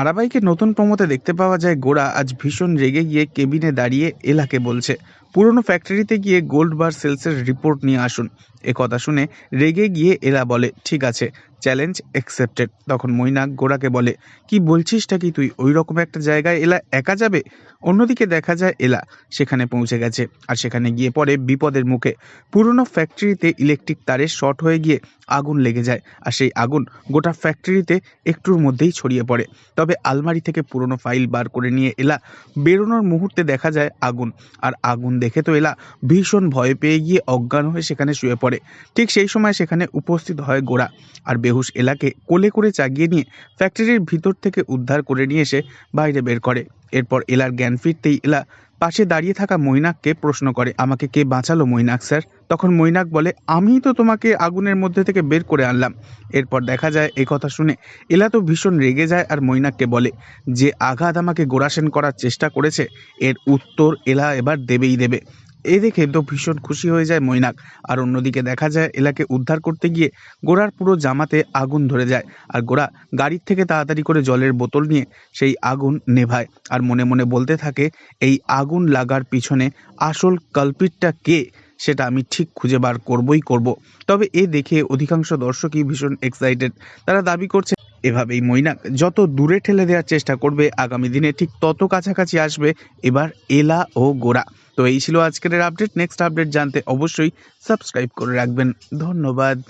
ধারাবাহিকের নতুন প্রমোতে দেখতে পাওয়া যায় গোরা আজ ভীষণ রেগে গিয়ে কেবিনে দাঁড়িয়ে এলাকে বলছে পুরনো ফ্যাক্টরিতে গিয়ে গোল্ড বার সেলসের রিপোর্ট নিয়ে আসুন। এ কথা শুনে রেগে গিয়ে এলা বলে, ঠিক আছে চ্যালেঞ্জ অ্যাকসেপ্টেড তখন মৈনাক গোড়াকে বলে, কি বলছিসটা কি তুই? ওই রকম একটা জায়গায় এলা একা যাবে? অন্যদিকে দেখা যায় এলা সেখানে পৌঁছে গেছে আর সেখানে গিয়ে পড়ে বিপদের মুখে। পুরনো ফ্যাক্টরিতে ইলেকট্রিক তারে শর্ট হয়ে গিয়ে আগুন লেগে যায় আর সেই আগুন গোটা ফ্যাক্টরিতে একটুর মধ্যেই ছড়িয়ে পড়ে। তবে আলমারি থেকে পুরনো ফাইল বার করে নিয়ে এলা বেরোনোর মুহূর্তে দেখা যায় আগুন আর আগুন দেখে তো এলা ভীষণ ভয় পেয়ে গিয়ে অজ্ঞান হয়ে সেখানে শুয়ে পড়ে। ঠিক সেই সময় সেখানে উপস্থিত হয় গোড়া আর বেহুশ এলাকে কোলে করে চাগিয়ে নিয়ে ফ্যাক্টরির ভিতর থেকে উদ্ধার করে নিয়ে এসে বাইরে বের করে। এরপর এলার জ্ঞান ফিরতেই এলা পাশে দাঁড়িয়ে থাকা মৈনাককে প্রশ্ন করে, আমাকে কে বাঁচালো মৈনাক, স্যার? তখন মৈনাক বলে আমি তো তোমাকে আগুনের মধ্যে থেকে বের করে আনলাম। এরপর দেখা যায় এই কথা শুনে এলা তো ভীষণ রেগে যায় আর মৈনাককে বলে, যে আঘাত আমাকে গোড়াসেন করার চেষ্টা করেছে, এর উত্তর এলা এবার দেবেই দেবে। এ দেখে তো ভীষণ খুশি হয়ে যায় মৈনাক। আর অন্যদিকে দেখা যায়, এলাকে উদ্ধার করতে গিয়ে গোড়ার পুরো জামাতে আগুন ধরে যায়। আর গোড়া গাড়ির থেকে তাড়াতাড়ি করে জলের বোতল নিয়ে সেই আগুন নেভায়। আর মনে মনে বলতে থাকে, এই আগুন লাগার পিছনে আসল কালপিটটা কে? সেটা আমি ঠিক খুঁজে বার করবই করব। তবে এ দেখে অধিকাংশ দর্শকই ভীষণ এক্সাইটেড তারা দাবি করছে, এভাবেই মৈনাক যত দূরে ঠেলে দেওয়ার চেষ্টা করবে, আগামী দিনে ঠিক তত কাছাকাছি আসবে। এবার এলা ও গোড়া তো এই ছিল আজকের আপডেট নেক্সট আপডেট জানতে অবশ্যই সাবস্ক্রাইব করে রাখবেন। ধন্যবাদ।